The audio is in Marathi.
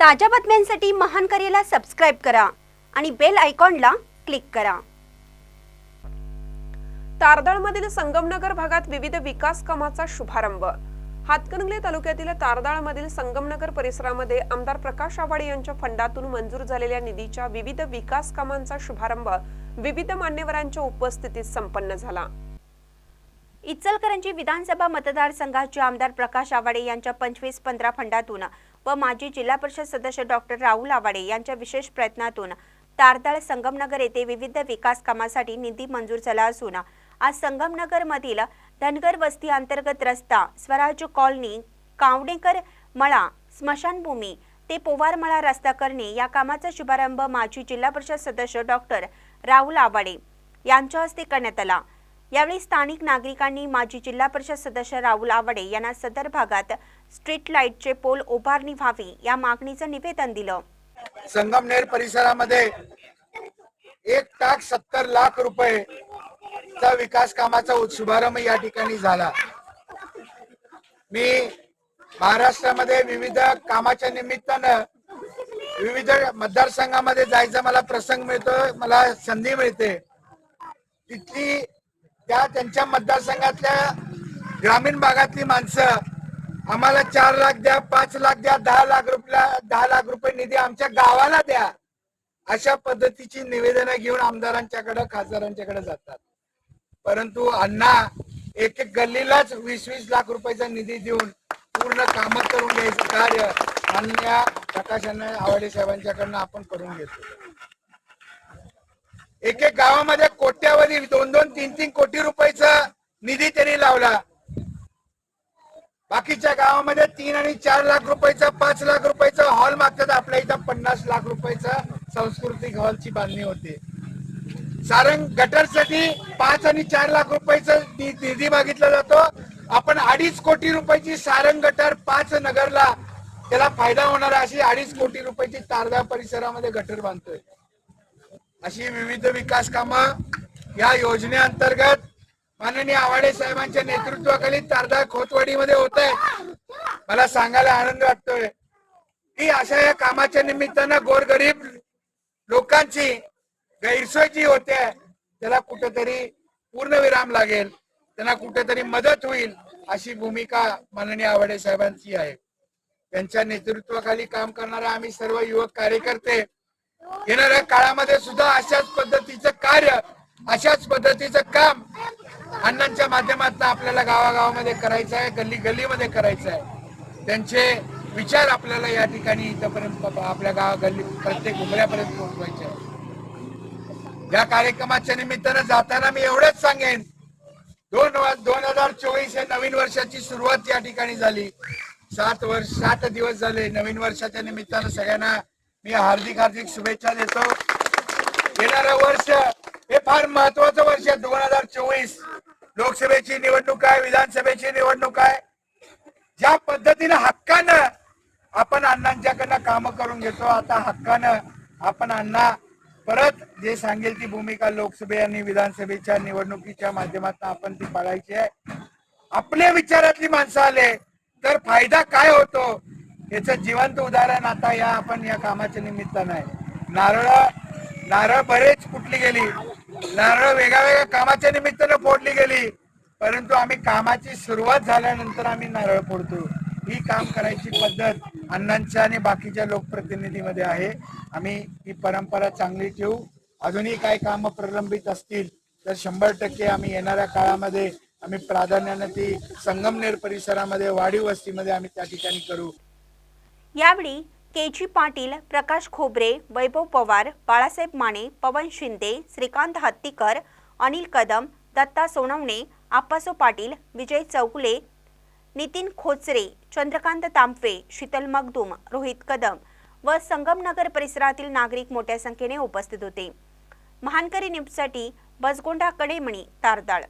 ताज्या बातम्यांसाठी महान करेला सबस्क्राईब करा आणि बेल आयकॉनला क्लिक करा. तारदाळमधील संगमनगर भागात विविध विकास कामाचा शुभारंभ. हातकणंगले तालुक्यातील तारदाळमधील संगमनगर परिसरामध्ये आमदार प्रकाश आवाडे यांच्या फंडातून मंजूर झालेल्या निधीच्या विविध विकास कामांचा शुभारंभ विविध मान्यवरांच्या उपस्थितीत संपन्न झाला. इचलकरंजी विधानसभा मतदारसंघाचे आमदार प्रकाश आवाडे यांच्या पंचवीस पंधरा फंडातून व माजी जिल्हा परिषद सदस्य डॉक्टर राहुल आवाडे यांच्या विशेष प्रयत्नातून तारदाळ संगमनगर येथे विविध विकास कामासाठी निधी मंजूर झाला असून आज संगमनगर मधील धनगर वस्ती अंतर्गत रस्ता स्वराज्य कॉलनी कावडेकर मळा स्मशानभूमी ते पोवारमळा रस्ता करणे या कामाचा शुभारंभ माजी जिल्हा परिषद सदस्य डॉक्टर राहुल आवाडे यांच्या हस्ते करण्यात आला. यावेळी स्थानिक नागरिकांनी माजी जिल्हा परिषद सदस्य राहुल आवाडे यांना सदर भागात स्ट्रीट लाईटचे पोल उभारणी व्हावी या मागणीचं निवेदन दिलं. संगमनेर परिसरामध्ये एक लाख सत्तर लाख रुपये चा विकास कामाचा शुभारंभ या ठिकाणी झाला. मी महाराष्ट्रामध्ये विविध कामाच्या निमित्तानं विविध मतदारसंघामध्ये जायचा मला प्रसंग मिळतो मला संधी मिळते. तिथली त्या त्यांच्या मतदारसंघातल्या ग्रामीण भागातली माणसं आम्हाला चार लाख द्या पाच लाख द्या दहा लाख रुपया दहा लाख रुपये निधी आमच्या गावाला द्या अशा पद्धतीची निवेदनं घेऊन आमदारांच्याकडे खासदारांच्याकडे जातात. परंतु अण्णा एक एक गल्लीलाच वीस वीस लाख रुपयाचा निधी देऊन पूर्ण काम करून घ्यायचं कार्य मान्य प्रकाश अण्णा आवाडे साहेबांच्याकडनं आपण करून घेतो. एक एक गावामध्ये कोट्यावधी दोन दोन तीन तीन कोटी रुपयाचा निधी त्यांनी लावला. बाकीच्या गावामध्ये तीन आणि चार लाख रुपयाचा पाच लाख रुपयाचा हॉल मागतात आपल्या इथं. पन्नास लाख रुपयाचा सांस्कृतिक हॉलची बांधणी होते. सारंग गटरसाठी पाच आणि चार लाख रुपयाचा निधी मागितला जातो. आपण अडीच कोटी रुपयाची सारंग गटर पाच नगरला त्याला फायदा होणार अशी अडीच कोटी रुपयाची तारदा परिसरामध्ये गटर बांधतोय. अशी विविध विकास कामं या योजनेअंतर्गत माननीय आवाडे साहेबांच्या नेतृत्वाखाली तारदा खोतवाडीमध्ये होत आहे. मला सांगायला आनंद वाटतोय. की अशा या कामाच्या निमित्तानं गोरगरीब लोकांची गैरसोय जी होते त्याला कुठेतरी पूर्णविराम लागेल त्यांना कुठेतरी मदत होईल अशी भूमिका माननीय आवाडे साहेबांची आहे. त्यांच्या नेतृत्वाखाली काम करणारे आम्ही सर्व युवक कार्यकर्ते येणाऱ्या काळामध्ये सुद्धा अशाच पद्धतीचं कार्य अशाच पद्धतीचं काम अण्णांच्या माध्यमातून आपल्याला गावागावामध्ये करायचं आहे गल्ली गल्लीमध्ये करायचं आहे. त्यांचे विचार आपल्याला या ठिकाणी इथंपर्यंत आपल्या गाव गल्ली प्रत्येक उमऱ्यापर्यंत पोहोचवायचे आहे या कार्यक्रमाच्या निमित्तानं जाताना मी एवढंच सांगेन. दोन दोन हजार चोवीस हे नवीन वर्षाची सुरुवात या ठिकाणी झाली. सात वर्ष सात दिवस झाले नवीन वर्षाच्या निमित्तानं सगळ्यांना मी हार्दिक हार्दिक शुभेच्छा देतो. येणारं वर्ष हे फार महत्वाचं वर्ष आहे दोन हजार चोवीस. लोकसभेची निवडणूक आहे विधानसभेची निवडणूक आहे. ज्या पद्धतीनं हक्कानं आपण अण्णांच्याकडनं काम करून घेतो आता हक्कानं आपण अण्णा परत जे सांगेल ती भूमिका लोकसभे आणि विधानसभेच्या निवडणुकीच्या माध्यमातून आपण ती पाळायची आहे. आपल्या विचारातली माणसं आले तर फायदा काय होतो? याचं जिवंत उदाहरण आता या आपण या कामाच्या निमित्तानं आहे. नारळ नारळ बरेच फुटली गेली. नारळ वेगळ्या वेगळ्या कामाच्या निमित्तानं फोडली गेली. परंतु आम्ही कामाची सुरुवात झाल्यानंतर आम्ही नारळ फोडतो. ही काम करायची पद्धत अण्णांच्या आणि बाकीच्या लोकप्रतिनिधीमध्ये आहे. आम्ही ही परंपरा चांगली ठेवू. अजूनही काही कामं प्रलंबित असतील तर शंभर टक्के आम्ही येणाऱ्या काळामध्ये आम्ही प्राधान्याने ती संगमनेर परिसरामध्ये वाढीव वस्तीमध्ये आम्ही त्या ठिकाणी करू. यावेळी के जी पाटील प्रकाश खोबरे वैभव पवार बाळासाहेब माने पवन शिंदे श्रीकांत हत्तीकर अनिल कदम दत्ता सोनवणे आप्पासो पाटील विजय चौगुले नितीन खोचरे चंद्रकांत तांबवे शीतल मगदूम रोहित कदम व संगमनगर परिसरातील नागरिक मोठ्या संख्येने उपस्थित होते. महानकरी न्यूजसाठी बसगोंडा कडेमणी तारदाळ.